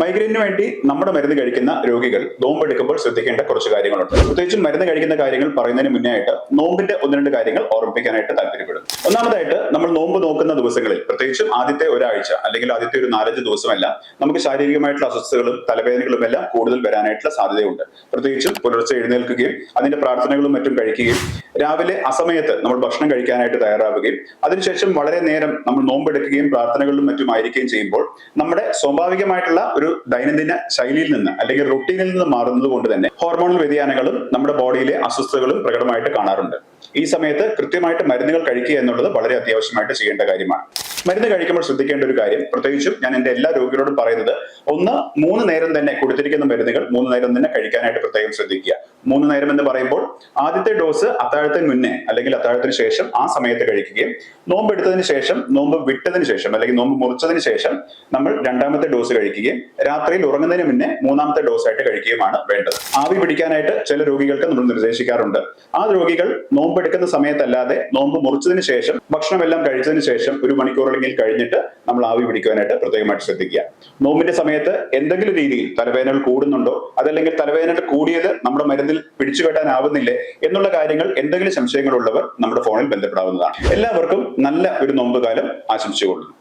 മൈഗ്രെയിനു വേണ്ടി നമ്മുടെ മരുന്ന് കഴിക്കുന്ന രോഗികൾ നോമ്പെടുക്കുമ്പോൾ ശ്രദ്ധിക്കേണ്ട കുറച്ച് കാര്യങ്ങളുണ്ട്. പ്രത്യേകിച്ചും മരുന്ന് കഴിക്കുന്ന കാര്യങ്ങൾ പറയുന്നതിന് മുന്നേ ആയിട്ട് നോമ്പിന്റെ ഒന്ന് രണ്ട് കാര്യങ്ങൾ ഓർമ്മിപ്പിക്കാനായിട്ട് താല്പര്യപ്പെടും ഒന്നാമതായിട്ട് നമ്മൾ നോമ്പ് നോക്കുന്ന ദിവസങ്ങളിൽ പ്രത്യേകിച്ചും ആദ്യത്തെ ഒരാഴ്ച അല്ലെങ്കിൽ ആദ്യത്തെ ഒരു നാലഞ്ച് ദിവസമെല്ലാം നമുക്ക് ശാരീരികമായിട്ടുള്ള അസ്വസ്ഥതകളും തലവേദനകളും എല്ലാം കൂടുതൽ വരാനായിട്ടുള്ള സാധ്യതയുണ്ട്. പ്രത്യേകിച്ചും പുലർച്ചെ എഴുന്നേൽക്കുകയും അതിന്റെ പ്രാർത്ഥനകളും മറ്റും കഴിക്കുകയും രാവിലെ അസമയത്ത് നമ്മൾ ഭക്ഷണം കഴിക്കാനായിട്ട് തയ്യാറാവുകയും അതിനുശേഷം വളരെ നേരം നമ്മൾ നോമ്പെടുക്കുകയും പ്രാർത്ഥനകളിലും മറ്റും ആയിരിക്കുകയും ചെയ്യുമ്പോൾ നമ്മുടെ സ്വാഭാവികമായിട്ടുള്ള ഒരു ദൈനംദിന ശൈലിയിൽ നിന്ന് അല്ലെങ്കിൽ റൊട്ടീനിൽ നിന്ന് മാറുന്നത് കൊണ്ട് തന്നെ ഹോർമോണൽ വ്യതിയാനങ്ങളും നമ്മുടെ ബോഡിയിലെ അസ്വസ്ഥതകളും പ്രകടമായിട്ട് കാണാറുണ്ട്. ഈ സമയത്ത് കൃത്യമായിട്ട് മരുന്നുകൾ കഴിക്കുക എന്നുള്ളത് വളരെ അത്യാവശ്യമായിട്ട് ചെയ്യേണ്ട കാര്യമാണ്. മരുന്ന് കഴിക്കുമ്പോൾ ശ്രദ്ധിക്കേണ്ട ഒരു കാര്യം പ്രത്യേകിച്ചും ഞാൻ എന്റെ എല്ലാ രോഗികളോടും പറയുന്നത് ഒന്ന് മൂന്ന് നേരം തന്നെ കൊടുത്തിരിക്കുന്ന മരുന്നുകൾ മൂന്ന് നേരം തന്നെ കഴിക്കാനായിട്ട് പ്രത്യേകം ശ്രദ്ധിക്കുക. മൂന്ന് നേരം എന്ന് പറയുമ്പോൾ ആദ്യത്തെ ഡോസ് അത്താഴത്തിന് മുന്നേ അല്ലെങ്കിൽ അത്താഴത്തിന് ശേഷം ആ സമയത്ത് കഴിക്കുകയും നോമ്പ് എടുത്തതിന് ശേഷം നോമ്പ് വിട്ടതിന് ശേഷം അല്ലെങ്കിൽ നോമ്പ് മുറിച്ചതിന് ശേഷം നമ്മൾ രണ്ടാമത്തെ ഡോസ് കഴിക്കുകയും രാത്രിയിൽ ഉറങ്ങുന്നതിന് മുന്നേ മൂന്നാമത്തെ ഡോസ് ആയിട്ട് കഴിക്കുകയുമാണ് വേണ്ടത്. ആവി പിടിക്കാനായിട്ട് ചില രോഗികൾക്ക് നമ്മൾ നിർദ്ദേശിക്കാറുണ്ട്. ആ രോഗികൾ നോമ്പ് എടുക്കുന്ന സമയത്തല്ലാതെ നോമ്പ് മുറിച്ചതിന് ശേഷം ഭക്ഷണമെല്ലാം കഴിച്ചതിന് ശേഷം ഒരു മണിക്കൂറെങ്കിലും കഴിഞ്ഞിട്ട് നമ്മൾ ആവി പിടിക്കുവാനായിട്ട് പ്രത്യേകമായിട്ട് ശ്രദ്ധിക്കുക. നോമ്പിന്റെ സമയത്ത് എന്തെങ്കിലും രീതിയിൽ തലവേദനകൾ കൂടുന്നുണ്ടോ? അതല്ലെങ്കിൽ തലവേദന കൂടിയത് നമ്മുടെ മരുന്നിൽ പിടിച്ചു കെട്ടാനാവുന്നില്ലേ എന്നുള്ള കാര്യങ്ങൾ എന്തെങ്കിലും സംശയങ്ങളുള്ളവർ നമ്മുടെ ഫോണിൽ ബന്ധപ്പെടാവുന്നതാണ്. എല്ലാവർക്കും നല്ല ഒരു നോമ്പ് കാലം ആശംസിച്ചുകൊള്ളുന്നു.